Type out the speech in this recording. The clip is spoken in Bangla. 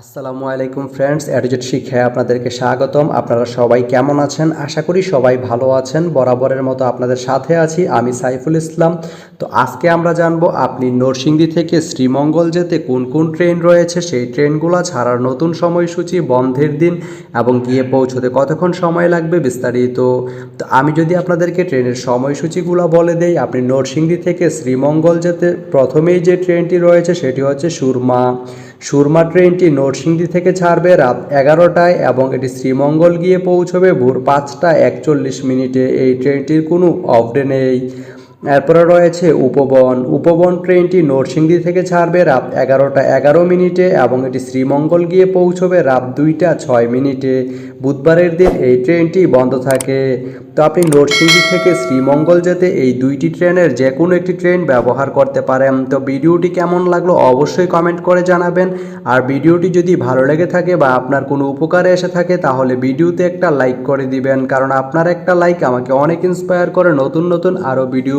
আসসালামু আলাইকুম ফ্রেন্ডস অ্যাডজেট শিক্ষায় আপনাদেরকে স্বাগতম। আপনারা সবাই কেমন আছেন? আশা করি সবাই ভালো আছেন। বরাবরের মতো আপনাদের সাথে আছি আমি সাইফুল ইসলাম। তো আজকে আমরা জানব, আপনি নরসিংদী থেকে শ্রীমঙ্গল যেতে কোন কোন ট্রেন রয়েছে? সেই ট্রেনগুলো ছাড়ার নতুন সময়সূচি, বন্ধের দিন এবং গিয়ে পৌঁছতে কতক্ষণ সময় লাগবে বিস্তারিত? তো আমি যদি আপনাদেরকে ট্রেনের সময়সূচিগুলো বলে দেই, আপনি নরসিংদী থেকে শ্রীমঙ্গল যেতে প্রথমেই যে ট্রেনটি রয়েছে সেটি হচ্ছে সুরমা। সুরমা ট্রেনটি নরসিংদী থেকে ছাড়বে রাত এগারোটায় এবং এটি শ্রীমঙ্গল গিয়ে পৌঁছবে ভোর পাঁচটা একচল্লিশ মিনিটে। এই ট্রেনটির কোনো অফডে নেই। এরপরে রয়েছে উপবন। উপবন ট্রেনটি নরসিংদী থেকে ছাড়বে রাত এগারোটা এগারো মিনিটে এবং এটি শ্রীমঙ্গল গিয়ে পৌঁছবে রাত দুইটা ছয় মিনিটে। বুধবারের দিন এই ট্রেনটি বন্ধ থাকে। তো আপনি নরসিংদী থেকে শ্রীমঙ্গল যেতে এই দুইটি ট্রেনের যে কোনো একটি ট্রেন ব্যবহার করতে পারেন। তো ভিডিওটি কেমন লাগল অবশ্যই কমেন্ট করে জানাবেন। আর ভিডিওটি যদি ভালো লেগে থাকে বা আপনার কোনো উপকারে এসে থাকে তাহলে ভিডিওতে একটা লাইক করে দিবেন। কারণ আপনার একটা লাইক আমাকে অনেক ইন্সপায়ার করে নতুন নতুন আরও ভিডিও